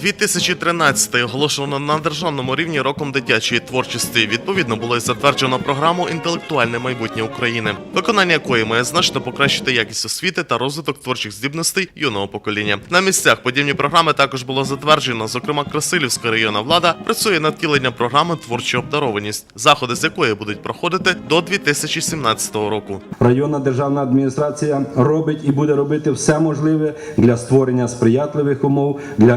2013 оголошено на державному рівні роком дитячої творчості. Відповідно було і затверджено програму Інтелектуальне майбутнє України, виконання якої має значно покращити якість освіти та розвиток творчих здібностей юного покоління. На місцях подібні програми також було затверджено. Зокрема, Красилівська районна влада працює над втіленням програми Творча обдарованість, заходи з якої будуть проходити до 2017 року. Районна державна адміністрація робить і буде робити все можливе для створення сприятливих умов для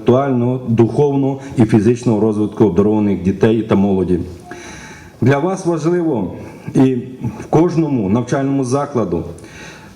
інтелектуального, духовного і фізичного розвитку обдарованих дітей та молоді. Для вас важливо і в кожному навчальному закладу,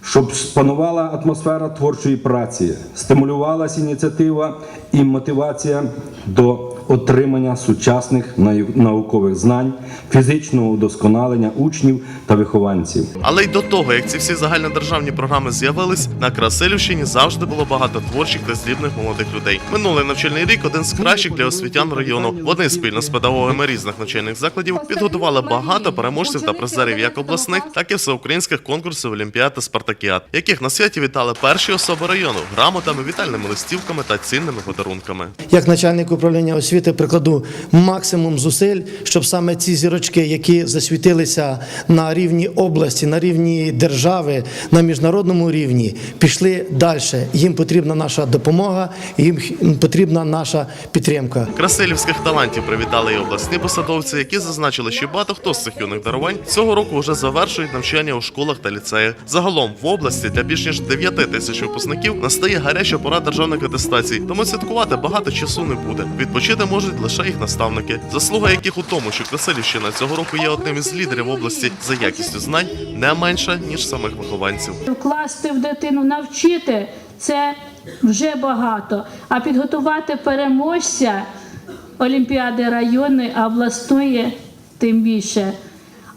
щоб спанувала атмосфера творчої праці, стимулювалася ініціатива і мотивація до отримання сучасних наукових знань, фізичного удосконалення учнів та вихованців. Але й до того, як ці всі загальнодержавні програми з'явились, на Красилівщині завжди було багато творчих та здібних молодих людей. Минулий навчальний рік один з кращих для освітян району. Вони спільно з педагогами різних навчальних закладів підготували багато переможців та призерів як обласних, так і всеукраїнських конкурсів Олімпіад та Спартакіад, яких на святі вітали перші особи району грамотами, вітальними листівками та цінними подарунками. Як начальник управління освіти прикладу максимум зусиль, щоб саме ці зірочки, які засвітилися на рівні області, на рівні держави, на міжнародному рівні, пішли далі. Їм потрібна наша допомога, їм потрібна наша підтримка. Красилівських талантів привітали і обласні посадовці, які зазначили, що багато хто з цих юних дарувань цього року вже завершують навчання у школах та ліцеях. Загалом області для більш ніж 9 тисяч випускників настає гаряча пора державних атестацій, тому святкувати багато часу не буде. Відпочити можуть лише їх наставники, заслуга яких у тому, що Красилівщина цього року є одним із лідерів області за якістю знань, не менша ніж самих вихованців. Вкласти в дитину, навчити це вже багато. А підготувати переможця Олімпіади районної, а обласної тим більше.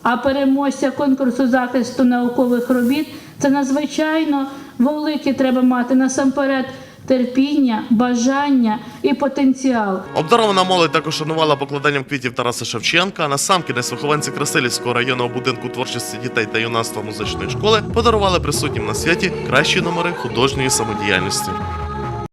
А переможця конкурсу захисту наукових робіт це надзвичайно велике треба мати насамперед терпіння, бажання і потенціал. Обдарована молодь також шанувала покладанням квітів Тараса Шевченка. А на сам кінець вихованці Красилівського районного будинку творчості дітей та юнацтва музичної школи подарували присутнім на святі кращі номери художньої самодіяльності.